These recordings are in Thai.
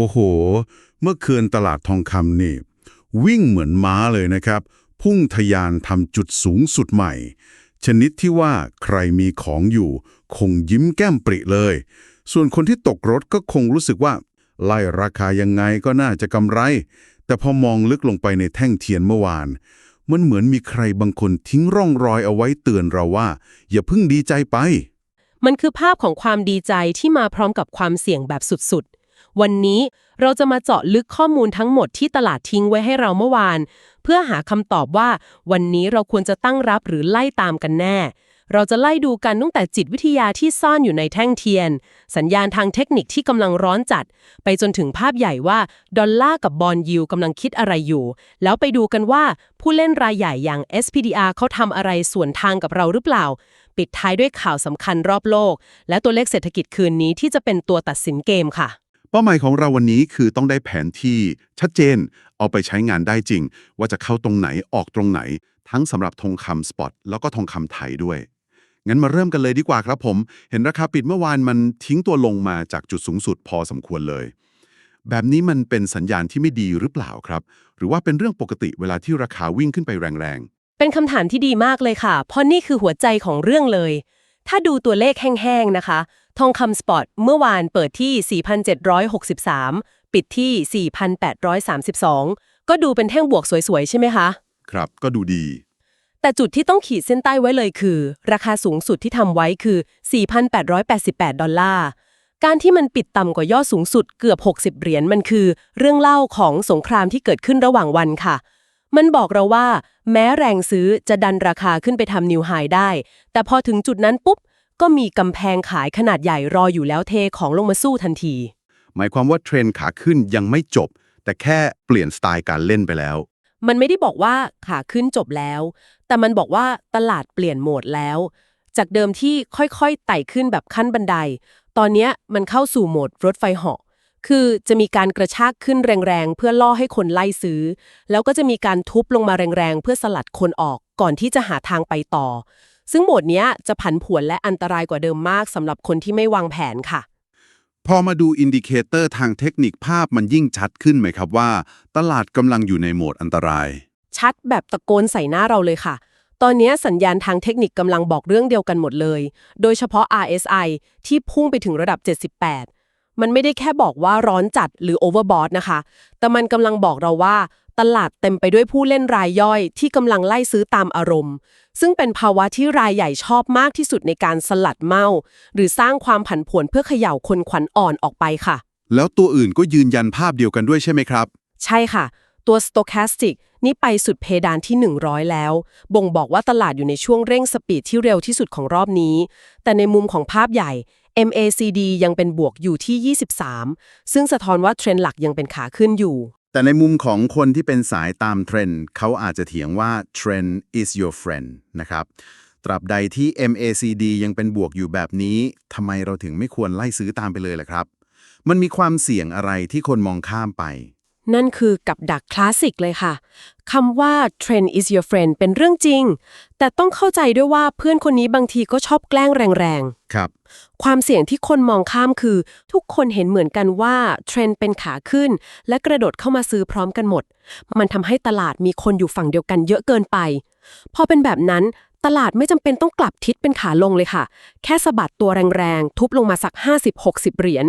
โอ้โห เมื่อคืนตลาดทองคำนี่ วิ่งเหมือนม้าเลยนะครับ พุ่งทะยานทำจุดสูงสุดใหม่ ชนิดที่ว่าใครมีของอยู่ คงยิ้มแก้มปริเลย ส่วนคนที่ตกรถก็คงรู้สึกว่า ไล่ราคายังไงก็น่าจะกำไร แต่พอมองลึกลงไปในแท่งเทียนเมื่อวาน มันเหมือนมีใครบางคนทิ้งร่องรอยเอาไว้เตือนเราว่า อย่าเพิ่งดีใจไป มันคือภาพของความดีใจที่มาพร้อมกับความเสี่ยงแบบสุดๆ วันนี้เราจะมาเจาะลึกข้อมูลทั้งหมดที่ตลาดทิ้งไว้ให้เราเมื่อวาน เพื่อหาคำตอบว่าวันนี้เราควรจะตั้งรับหรือไล่ตามกันแน่ เราจะไล่ดูกันตั้งแต่จิตวิทยาที่ซ่อนอยู่ในแท่งเทียน สัญญาณทางเทคนิคที่กำลังร้อนจัด ไปจนถึงภาพใหญ่ว่าดอลลาร์กับบอลยิวกำลังคิดอะไรอยู่ แล้วไปดูกันว่าผู้เล่นรายใหญ่อย่าง SPDR เขาทำอะไรส่วนทางกับเราหรือเปล่าปิดท้ายด้วยข่าวสำคัญรอบโลก และตัวเลขเศรษฐกิจคืนนี้ที่จะเป็นตัวตัดสินเกมค่ะ เป้าหมายของเราวันนี้คือต้องได้แผนที่ชัดเจน เอาไปใช้งานได้จริง ว่าจะเข้าตรงไหนออกตรงไหน ทั้งสำหรับทองคำสปอตแล้วก็ทองคำไทยด้วย งั้นมาเริ่มกันเลยดีกว่าครับผม เห็นราคาปิดเมื่อวานมันทิ้งตัวลงมาจากจุดสูงสุดพอสมควรเลย แบบนี้มันเป็นสัญญาณที่ไม่ดีหรือเปล่าครับ หรือว่าเป็นเรื่องปกติเวลาที่ราคาวิ่งขึ้นไปแรงๆ เป็นคำถามที่ดีมากเลยค่ะ เพราะนี่คือหัวใจของเรื่องเลย ถ้าดูตัวเลขแห้งๆนะคะ ทองคำสปอตเมื่อวานเปิดที่ 4,763 ปิดที่ 4,832 ก็ดูเป็นแท่งบวกสวยๆ ใช่ไหมคะๆครับก็ดูดี แต่จุดที่ต้องขีดเส้นใต้ไว้เลยคือ ราคาสูงสุดที่ทำไว้คือ 4,888 ดอลลาร์ การที่มันปิดต่ำกว่ายอดสูงสุดเกือบ 60 เหรียญมันคือ เรื่องเล่าของสงครามที่เกิดขึ้นระหว่างวันค่ะมันบอกเราว่า แม้แรงซื้อจะดันราคาขึ้นไปทำนิวไฮได้ แต่พอถึงจุดนั้นปุ๊บ ก็มีกำแพงขายขนาดใหญ่รออยู่แล้วเทของลงมาสู้ทันที หมายความว่าเทรนด์ขาขึ้นยังไม่จบ แต่แค่เปลี่ยนสไตล์การเล่นไปแล้ว มันไม่ได้บอกว่าขาขึ้นจบแล้ว แต่มันบอกว่าตลาดเปลี่ยนโหมดแล้ว จากเดิมที่ค่อยๆไต่ขึ้นแบบขั้นบันได ตอนเนี้ยมันเข้าสู่โหมดรถไฟเหาะคือจะมีการกระชากขึ้นแรงๆ เพื่อล่อให้คนไล่ซื้อ แล้วก็จะมีการทุบลงมาแรงๆ เพื่อสลัดคนออกก่อนที่จะหาทางไปต่อ ซึ่งโหมดเนี้ยจะผันผวนและอันตรายกว่าเดิมมากสำหรับคนที่ไม่วางแผนค่ะ พอมาดูอินดิเคเตอร์ทางเทคนิคภาพมันยิ่งชัดขึ้นไหมครับว่า ตลาดกำลังอยู่ในโหมดอันตราย ชัดแบบตะโกนใส่หน้าเราเลยค่ะ ตอนนี้สัญญาณทางเทคนิคกำลังบอกเรื่องเดียวกันหมดเลย โดยเฉพาะ RSI ที่พุ่งไปถึงระดับ 78มันไม่ได้แค่บอกว่าร้อนจัดหรือ overbought นะคะ แต่มันกำลังบอกเราว่า ตลาดเต็มไปด้วยผู้เล่นรายย่อยที่กำลังไล่ซื้อตามอารมณ์ ซึ่งเป็นภาวะที่รายใหญ่ชอบมากที่สุดในการสลัดเมา หรือสร้างความผันผวนเพื่อเขย่าคนขวัญอ่อนออกไปค่ะ แล้วตัวอื่นก็ยืนยันภาพเดียวกันด้วยใช่ไหมครับ ใช่ค่ะ ตัว stochastic นี่ไปสุดเพดานที่ 100 แล้ว บ่งบอกว่าตลาดอยู่ในช่วงเร่งสปีดที่เร็วที่สุดของรอบนี้ แต่ในมุมของภาพใหญ่ MACD ยังเป็นบวกอยู่ที่ 23 ซึ่งสะท้อนว่าเทรนด์หลักยังเป็นขาขึ้นอยู่ แต่ในมุมของคนที่เป็นสายตามเทรนด์เขาอาจจะเถียงว่า trend is your friend นะครับ ตราบใดที่ MACD ยังเป็นบวกอยู่แบบนี้ทำไมเราถึงไม่ควรไล่ซื้อตามไปเลยล่ะครับ มันมีความเสี่ยงอะไรที่คนมองข้ามไป นั่นคือกับดักคลาสสิกเลยค่ะคำว่า trend is your friend เป็นเรื่องจริง แต่ต้องเข้าใจด้วยว่าเพื่อนคนนี้บางทีก็ชอบแกล้งแรงๆ ครับ ความเสี่ยงที่คนมองข้ามคือ ทุกคนเห็นเหมือนกันว่าเทรนด์เป็นขาขึ้น และกระโดดเข้ามาซื้อพร้อมกันหมด มันทำให้ตลาดมีคนอยู่ฝั่งเดียวกันเยอะเกินไป พอเป็นแบบนั้น ตลาดไม่จำเป็นต้องกลับทิศเป็นขาลงเลยค่ะ แค่สะบัดตัวแรงๆ ทุบลงมาสัก 50-60 เหรียญ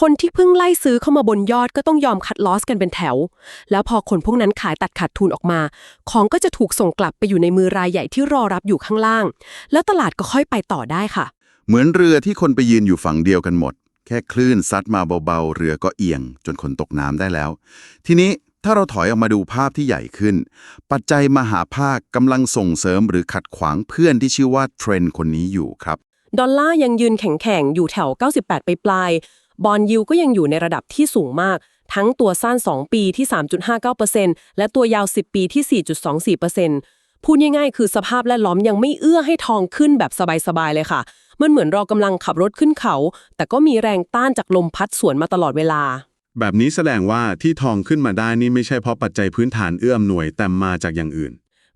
คนที่เพิ่งไล่ซื้อเข้ามาบนยอดก็ต้องยอมคัดลอสกันเป็นแถว แล้วพอคนพวกนั้นขายตัดขาดทุนออกมา ของก็จะถูกส่งกลับไปอยู่ในมือรายใหญ่ที่รอรับอยู่ข้างล่าง แล้วตลาดก็ค่อยไปต่อได้ค่ะ เหมือนเรือที่คนไปยืนอยู่ฝั่งเดียวกันหมด แค่คลื่นซัดมาเบาๆ เรือก็เอียง จนคนตกน้ำได้แล้ว ทีนี้ ถ้าเราถอยออกมาดูภาพที่ใหญ่ขึ้น ปัจจัยมหาภาคกำลังส่งเสริมหรือขัดขวางเพื่อนที่ชื่อว่าเทรนด์คนนี้อยู่ครับ ดอลลาร์ยังยืนแข็งๆ อยู่แถว 98 ไปปลายบอลยิวก็ยังอยู่ในระดับที่สูงมาก ทั้งตัวสั้น 2 ปีที่ 3.59%และตัวยาว 10 ปีที่ 4.24%พูดง่ายๆ คือสภาพแวดล้อมยังไม่เอื้อให้ทองขึ้นแบบสบายๆเลยค่ะ มันเหมือนเรากำลังขับรถขึ้นเขา แต่ก็มีแรงต้านจากลมพัดสวนมาตลอดเวลา แบบนี้แสดงว่าที่ทองขึ้นมาได้นี่ไม่ใช่เพราะปัจจัยพื้นฐานเอื้อมหนวยแต่มาจากอย่างอื่น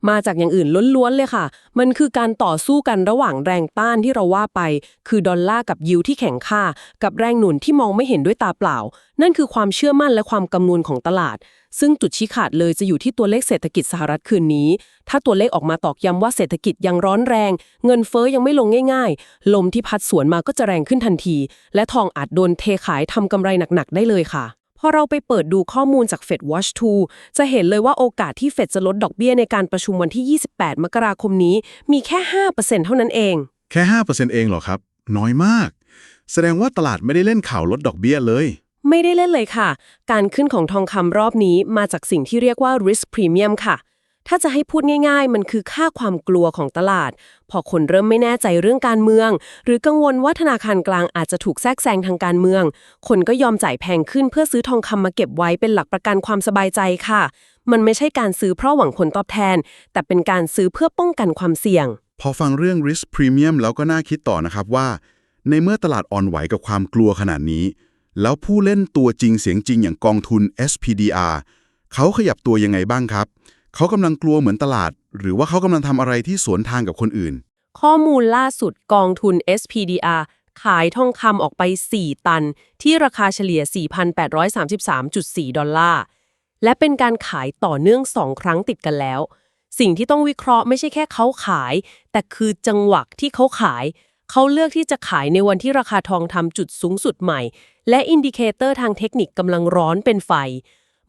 มาจากอย่างอื่นล้วนๆเลยค่ะ มันคือการต่อสู้กันระหว่างแรงต้านที่เราว่าไป คือดอลลาร์กับยิวที่แข็งค่า กับแรงหนุนที่มองไม่เห็นด้วยตาเปล่า นั่นคือความเชื่อมั่นและความกำนวลของตลาด ซึ่งจุดชี้ขาดเลยจะอยู่ที่ตัวเลขเศรษฐกิจสหรัฐคืนนี้ ถ้าตัวเลขออกมาตอกย้ำว่าเศรษฐกิจยังร้อนแรง เงินเฟ้อยังไม่ลงง่าย ๆ ลมที่พัดสวนมาก็จะแรงขึ้นทันที และทองอาจโดนเทขายทำกำไรหนักๆได้เลยค่ะ อเราไปเปิดดูข้อมูลจาก Fed Watch 2 จะเห็นเลยว่าโอกาสที่เฟดจะลดดอกเบี้ยในการประชุมวันที่ 28 มกราคมนี้ มีแค่ 5%เท่านั้นเอง แค่ 5%เองเหรอครับ น้อยมาก แสดงว่าตลาดไม่ได้เล่นข่าวลดดอกเบี้ยเลยไม่ได้เล่นเลยค่ะ การขึ้นของทองคำรอบนี้มาจากสิ่งที่เรียกว่า risk premium ค่ะ ถ้าจะให้พูดง่ายๆ มันคือค่าความกลัวของตลาด พอคนเริ่มไม่แน่ใจเรื่องการเมือง หรือกังวลว่าธนาคารกลางอาจจะถูกแทรกแซงทางการเมือง คนก็ยอมจ่ายแพงขึ้นเพื่อซื้อทองคำมาเก็บไว้เป็นหลักประกันความสบายใจค่ะ มันไม่ใช่การซื้อเพราะหวังผลตอบแทน แต่เป็นการซื้อเพื่อป้องกันความเสี่ยง พอฟังเรื่อง risk premium แล้วก็น่าคิดต่อนะครับว่า ในเมื่อตลาดอ่อนไหวกับความกลัวขนาดนี้ แล้วผู้เล่นตัวจริงเสียงจริงอย่างกองทุน SPDR เขาขยับตัวยังไงบ้างครับ เขากำลังกลัวเหมือนตลาด หรือว่าเขากำลังทำอะไรที่สวนทางกับคนอื่น ข้อมูลล่าสุดกองทุน SPDR ขายทองคำออกไป 4 ตัน ที่ราคาเฉลี่ย 4,833.4 ดอลลาร์ และเป็นการขายต่อเนื่อง 2 ครั้งติดกันแล้ว สิ่งที่ต้องวิเคราะห์ไม่ใช่แค่เขาขาย แต่คือจังหวะที่เขาขาย เขาเลือกที่จะขายในวันที่ราคาทองทำจุดสูงสุดใหม่ และอินดิเคเตอร์ทางเทคนิคกำลังร้อนเป็นไฟ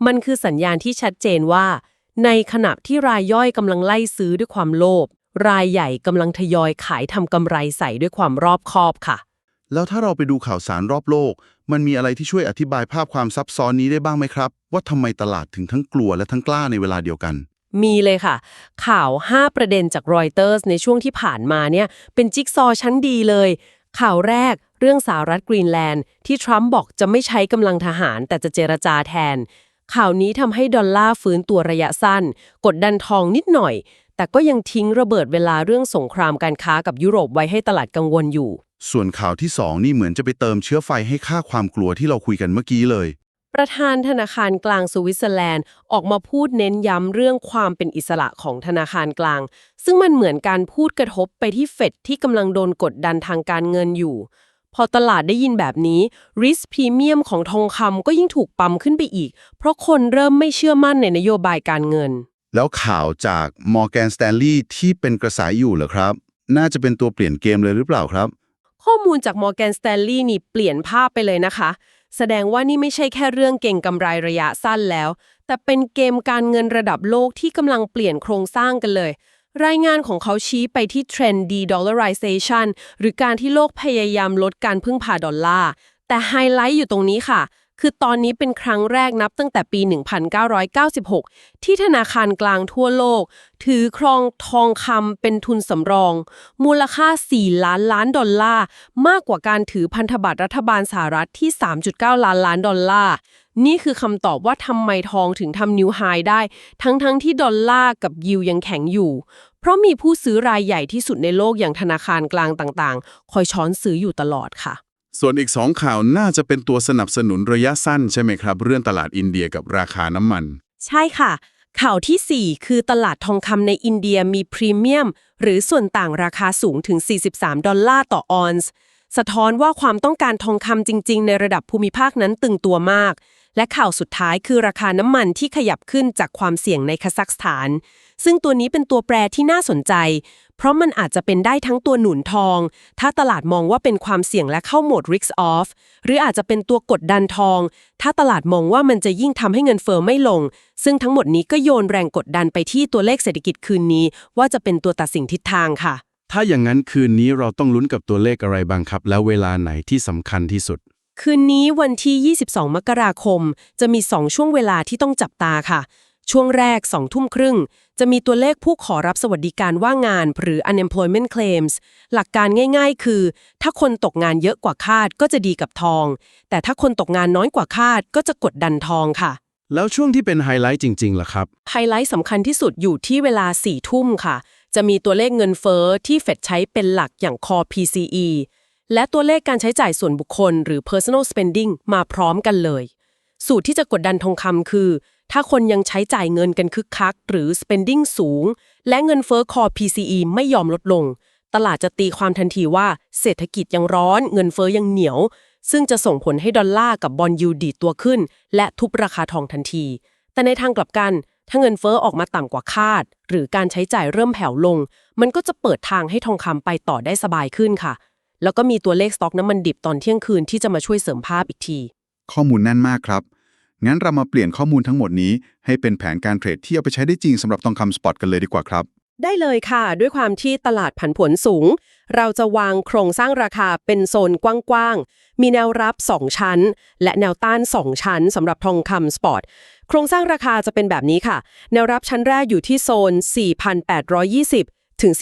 มันคือสัญญาณที่ชัดเจนว่า ในขณะที่รายย่อยกำลังไล่ซื้อด้วยความโลภ รายใหญ่กำลังทยอยขายทำกำไรใส่ด้วยความรอบคอบค่ะ แล้วถ้าเราไปดูข่าวสารรอบโลก มันมีอะไรที่ช่วยอธิบายภาพความซับซ้อนนี้ได้บ้างไหมครับ ว่าทำไมตลาดถึงทั้งกลัวและทั้งกล้าในเวลาเดียวกัน มีเลยค่ะ ข่าว 5 ประเด็นจากรอยเตอร์สในช่วงที่ผ่านมาเนี่ยเป็นจิ๊กซอว์ชั้นดีเลย ข่าวแรกเรื่องสหรัฐกรีนแลนด์ที่ทรัมป์บอกจะไม่ใช้กำลังทหารแต่จะเจรจาแทน ข่าวนี้ทำให้ดอลลาร์ฟื้นตัวระยะสั้น กดดันทองนิดหน่อย แต่ก็ยังทิ้งระเบิดเวลาเรื่องสงครามการค้ากับยุโรปไว้ให้ตลาดกังวลอยู่ ส่วนข่าวที่ 2 นี่เหมือนจะไปเติมเชื้อไฟให้ค่าความกลัวที่เราคุยกันเมื่อกี้เลย ประธานธนาคารกลางสวิตเซอร์แลนด์ออกมาพูดเน้นย้ำเรื่องความเป็นอิสระของธนาคารกลาง ซึ่งมันเหมือนการพูดกระทบไปที่เฟดที่กำลังโดนกดดันทางการเงินอยู่ พอตลาดได้ยินแบบนี้ risk premium ของทองคำก็ยิ่งถูกปั๊มขึ้นไปอีก เพราะคนเริ่มไม่เชื่อมั่นในนโยบายการเงิน แล้วข่าวจาก Morgan Stanley ที่เป็นกระแสอยู่เหรอครับ น่าจะเป็นตัวเปลี่ยนเกมเลยหรือเปล่าครับ ข้อมูลจาก Morgan Stanley นี่เปลี่ยนภาพไปเลยนะคะ แสดงว่านี่ไม่ใช่แค่เรื่องเก่งกำไรระยะสั้นแล้ว แต่เป็นเกมการเงินระดับโลกที่กำลังเปลี่ยนโครงสร้างกันเลย รายงานของเขาชี้ไปที่เทรนด์ de-dollarization หรือการที่โลกพยายามลดการพึ่งพาดอลลาร์ แต่ไฮไลท์อยู่ตรงนี้ค่ะ คือตอนนี้เป็นครั้งแรกนับตั้งแต่ปี 1996 ที่ธนาคารกลางทั่วโลก ถือครองทองคำเป็นทุนสำรอง มูลค่า 4 ล้านล้านดอลลาร์ มากกว่าการถือพันธบัตรรัฐบาลสหรัฐที่ 3.9 ล้านล้านดอลลาร์ นี่คือคำตอบว่าทำไมทองถึงทำนิวไฮได้ ทั้งๆทที่ดอลลาร์กับยิวยังแข็งอยู่ เพราะมีผู้ซื้อรายใหญ่ที่สุดในโลกอย่างธนาคารกลางต่างๆ คอยช้อนซื้ออยู่ตลอดค่ะ ส่วนอีกสองข่าวน่าจะเป็นตัวสนับสนุนระยะสั้นใช่ไหมครับ เรื่องตลาดอินเดียกับราคาน้ำมัน ใช่ค่ะ ข่าวทีสี่4 คือตลาดทองคำในอินเดียมีพรีเมียม หรือส่วนต่างราคาสูงถึง 43 ดอลลาร์ต่อออนซ์สะท้อนว่าความต้องการทองคำจริง ๆ ในระดับภูมิภาคนั้นตึงตัวมาก และข่าวสุดท้ายคือราคาน้ำมันที่ขยับขึ้นจากความเสี่ยงในคาซัคสถาน ซึ่งตัวนี้เป็นตัวแปรที่น่าสนใจ เพราะมันอาจจะเป็นได้ทั้งตัวหนุนทอง ถ้าตลาดมองว่าเป็นความเสี่ยงและเข้าโหมด risk off หรืออาจจะเป็นตัวกดดันทอง ถ้าตลาดมองว่ามันจะยิ่งทำให้เงินเฟอ้อไม่ลง ซึ่งทั้งหมดนี้ก็โยนแรงกดดันไปที่ตัวเลขเศรษฐกิจคืนนี้ ว่าจะเป็นตัวตัดสินทิศทางค่ะ ถ้าอย่างนั้นคืนนี้เราต้องลุ้นกับตัวเลขอะไรบ้างครับ แล้วเวลาไหนที่สำคัญที่สุด คืนนี้วันที่ 22 มกราคม จะมี 2 ช่วงเวลาที่ต้องจับตาค่ะ ช่วงแรก 2 ทุ่มครึ่ง จะมีตัวเลขผู้ขอรับสวัสดิการว่างงาน หรือ unemployment claims หลักการง่าย ๆ คือ ถ้าคนตกงานเยอะกว่าคาดก็จะดีกับทอง แต่ถ้าคนตกงานน้อยกว่าคาดก็จะกดดันทองค่ะ แล้วช่วงที่เป็นไฮไลท์จริงๆล่ะครับ ไฮไลท์สำคัญที่สุดอยู่ที่เวลา4ทุ่มค่ะ จะมีตัวเลขเงินเฟ้อที่เฟดใช้เป็นหลักอย่าง Core PCE และตัวเลขการใช้จ่ายส่วนบุคคล หรือ personal spending มาพร้อมกันเลย สูตรที่จะกดดันทองคำคือ ถ้าคนยังใช้จ่ายเงินกันคึกคัก หรือ spending สูง และเงินเฟ้อคอ PCE ไม่ยอมลดลง ตลาดจะตีความทันทีว่าเศรษฐกิจยังร้อน เงินเฟ้อยังเหนียว ซึ่งจะส่งผลให้ดอลลาร์กับบอลยูดีตัวขึ้น และทุบราคาทองทันที แต่ในทางกลับกันถ้าเงินเฟ้อออกมาต่ำกว่าคาด หรือการใช้จ่ายเริ่มแผ่วลง มันก็จะเปิดทางให้ทองคำไปต่อได้สบายขึ้นค่ะ แล้วก็มีตัวเลขสต็อกน้ำมันดิบตอนเที่ยงคืนที่จะมาช่วยเสริมภาพอีกที ข้อมูลแน่นมากครับ งั้นเรามาเปลี่ยนข้อมูลทั้งหมดนี้ ให้เป็นแผนการเทรดที่เอาไปใช้ได้จริงสำหรับทองคำสปอตกันเลยดีกว่าครับ ได้เลยค่ะ ด้วยความที่ตลาดผันผวนสูง เราจะวางโครงสร้างราคาเป็นโซนกว้างๆ มีแนวรับ 2 ชั้น และแนวต้าน 2 ชั้นสำหรับทองคำสปอตโครงสร้างราคาจะเป็นแบบนี้ค่ะ แนวรับชั้นแรกอยู่ที่โซน 4,820 ถึง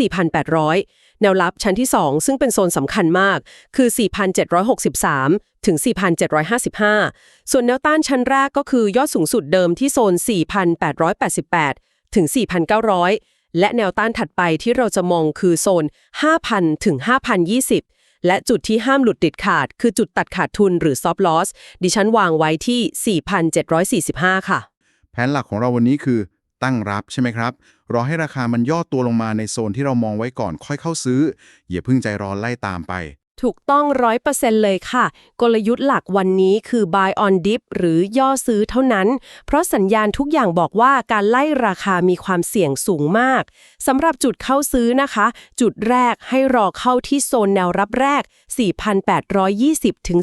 4,800 แนวรับชั้นที่ 2 ซึ่งเป็นโซนสำคัญมาก คือ 4,763 ถึง 4,755 ส่วนแนวต้านชั้นแรกก็คือยอดสูงสุดเดิมที่โซน 4,888 ถึง 4,900 และแนวต้านถัดไปที่เราจะมองคือโซน 5,000 ถึง 5,020และจุดที่ห้ามหลุดติดขาด คือจุดตัดขาดทุนหรือ stop loss ดิฉันวางไว้ที่ 4,745 ค่ะ แผนหลักของเราวันนี้คือ ตั้งรับใช่ไหมครับ รอให้ราคามันย่อตัวลงมาในโซนที่เรามองไว้ก่อนค่อยเข้าซื้อ อย่าเพิ่งใจร้อนไล่ตามไป ถูกต้อง100%เลยค่ะ กลยุทธ์หลักวันนี้คือ buy on dip หรือย่อซื้อเท่านั้น เพราะสัญญาณทุกอย่างบอกว่าการไล่ราคามีความเสี่ยงสูงมากสำหรับจุดเข้าซื้อนะคะ จุดแรกให้รอเข้าที่โซนแนวรับแรก 4,820 ถึง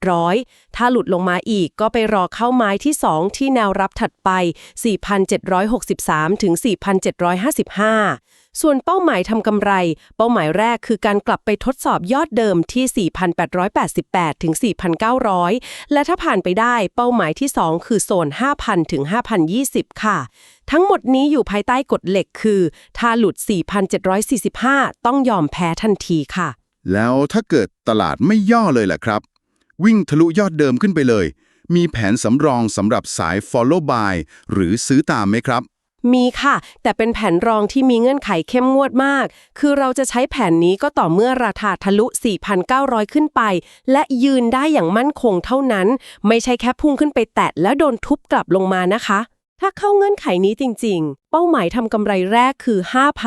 4,800 ถ้าหลุดลงมาอีกก็ไปรอเข้าไม้ที่ 2 ที่แนวรับถัดไป 4,763 ถึง 4,755 ส่วนเป้าหมายทำกำไร เป้าหมายแรกคือการกลับไปทดสอบยอดเดิมที่ 4,888 ถึง 4,900 และถ้าผ่านไปได้เป้าหมายที่ 2 คือโซน 5,000 ถึง 5,020 ค่ะ ทั้งหมดนี้อยู่ภายใต้กฎเหล็กคือ ถ้าหลุด 4,745 ต้องยอมแพ้ทันทีค่ะ แล้วถ้าเกิดตลาดไม่ย่อเลยล่ะครับ วิ่งทะลุยอดเดิมขึ้นไปเลย มีแผนสำรองสำหรับสาย follow buy หรือซื้อตามไหมครับ มีค่ะ แต่เป็นแผนรองที่มีเงื่อนไขเข้มงวดมาก คือเราจะใช้แผนนี้ก็ต่อเมื่อราคาทะลุ 4,900 ขึ้นไป และยืนได้อย่างมั่นคงเท่านั้น ไม่ใช่แค่พุ่งขึ้นไปแตะแล้วโดนทุบกลับลงมานะคะ ถ้าเข้าเงื่อนไขนี้จริง ๆ เป้าหมายทำกำไรแรกคือ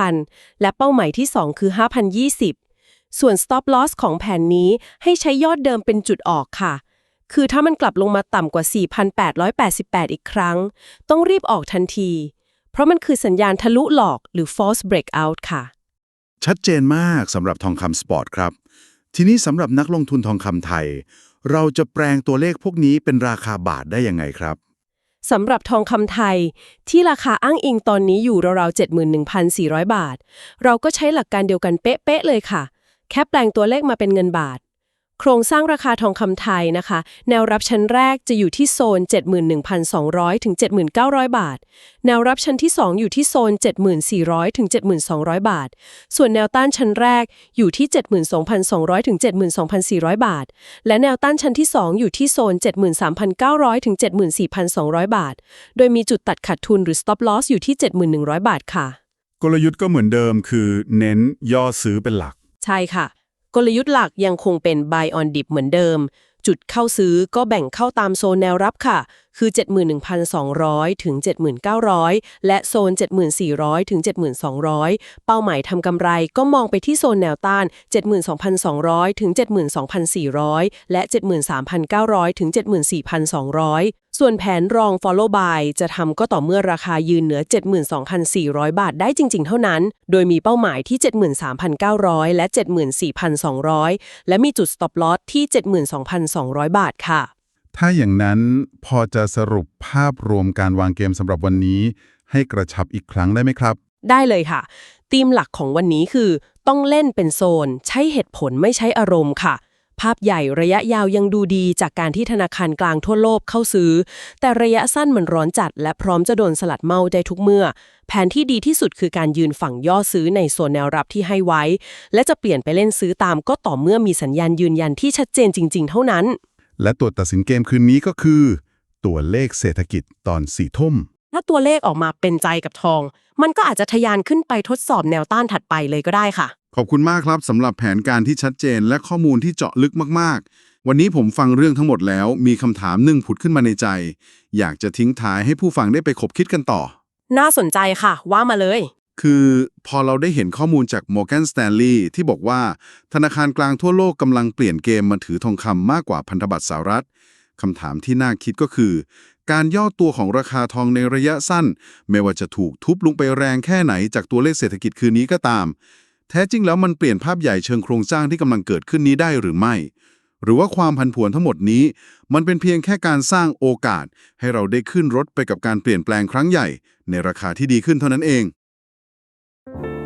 5,000 และเป้าหมายที่ 2 คือ 5,020 ส่วน stop loss ของแผนนี้ให้ใช้ยอดเดิมเป็นจุดออกค่ะคือถ้ามันกลับลงมาต่ำกว่า 4,888 อีกครั้ง ต้องรีบออกทันที เพราะมันคือสัญญาณทะลุหลอกหรือ false breakout ค่ะ ชัดเจนมากสำหรับทองคำสปอร์ตครับ ทีนี้สำหรับนักลงทุนทองคำไทย เราจะแปลงตัวเลขพวกนี้เป็นราคาบาทได้ยังไงครับสำหรับทองคำไทย ที่ราคาอ้างอิงตอนนี้อยู่ราวๆ71,400 บาท เราก็ใช้หลักการเดียวกันเป๊ะๆเลยค่ะ แค่แปลงตัวเลขมาเป็นเงินบาท โครงสร้างราคาทองคำไทยนะคะ แนวรับชั้นแรกจะอยู่ที่โซน 71,200 ถึง 7,900 บาท แนวรับชั้นที่ 2 อยู่ที่โซน 7,400 ถึง 7,200 บาท ส่วนแนวต้านชั้นแรกอยู่ที่ 72,200 ถึง 72,400 บาท และแนวต้านชั้นที่ 2 อยู่ที่โซน 73,900 ถึง 74,200 บาท โดยมีจุดตัดขาดทุนหรือ stop loss อยู่ที่ 7,100 บาทค่ะ กลยุทธ์ก็เหมือนเดิมคือ เน้นย่อซื้อเป็นหลัก ใช่ค่ะ กลยุทธ์หลักยังคงเป็น buy on dip เหมือนเดิม จุดเข้าซื้อก็แบ่งเข้าตามโซนแนวรับค่ะคือ 71,200 ถึง 7,900 และโซน 74,000 ถึง 7,200 เป้าหมายทำกำไรก็มองไปที่โซนแนวต้าน 72,200 ถึง 72,400 และ 73,900 ถึง 74,200 ส่วนแผนรอง follow buy จะทำก็ต่อเมื่อราคายืนเหนือ 72,400 บาทได้จริง ๆ เท่านั้น โดยมีเป้าหมายที่ 73,900 และ 74,200 และมีจุด stop loss ที่ 72,200 บาทค่ะ ถ้าอย่างนั้นพอจะสรุปภาพรวมการวางเกมสำหรับวันนี้ ให้กระชับอีกครั้งได้ไหมครับ ได้เลยค่ะธีมหลักของวันนี้คือ ต้องเล่นเป็นโซน ใช้เหตุผลไม่ใช้อารมณ์ค่ะ ภาพใหญ่ระยะยาวยังดูดีจากการที่ธนาคารกลางทั่วโลกเข้าซื้อ แต่ระยะสั้นมันร้อนจัด และพร้อมจะโดนสลัดเมาได้ทุกเมื่อ แผนที่ดีที่สุดคือการยืนฝั่งย่อซื้อในโซนแนวรับที่ให้ไว้ และจะเปลี่ยนไปเล่นซื้อตามก็ต่อเมื่อมีสัญญาณยืนยันที่ชัดเจนจริง ๆ เท่านั้น และตัวตัดสินเกมคืนนี้ก็คือ ตัวเลขเศรษฐกิจตอนสี่ทุ่ม ถ้าตัวเลขออกมาเป็นใจกับทอง มันก็อาจจะทะยานขึ้นไปทดสอบแนวต้านถัดไปเลยก็ได้ค่ะ ขอบคุณมากครับสำหรับแผนการที่ชัดเจนและข้อมูลที่เจาะลึกมากวันนี้ผมฟังเรื่องทั้งหมดแล้ว มีคำถามหนึ่งผุดขึ้นมาในใจ อยากจะทิ้งท้ายให้ผู้ฟังได้ไปคบคิดกันต่อ น่าสนใจค่ะ ว่ามาเลย คือพอเราได้เห็นข้อมูลจาก Morgan Stanley ที่บอกว่า ธนาคารกลางทั่วโลกกำลังเปลี่ยนเกมมาถือทองคำมากกว่าพันธบัตรสหรัฐคำถามที่น่าคิดก็คือ การย่อตัวของราคาทองในระยะสั้น ไม่ว่าจะถูกทุบลงไปแรงแค่ไหนจากตัวเลขเศรษฐกิจคืนนี้ก็ตาม แท้จริงแล้วมันเปลี่ยนภาพใหญ่เชิงโครงสร้างที่กำลังเกิดขึ้นนี้ได้หรือไม่ หรือว่าความพันผวนทั้งหมดนี้ มันเป็นเพียงแค่การสร้างโอกาส ให้เราได้ขึ้นรถไปกับการเปลี่ยนแปลงครั้งใหญ่ ในราคาที่ดีขึ้นเท่านั้นเอง you.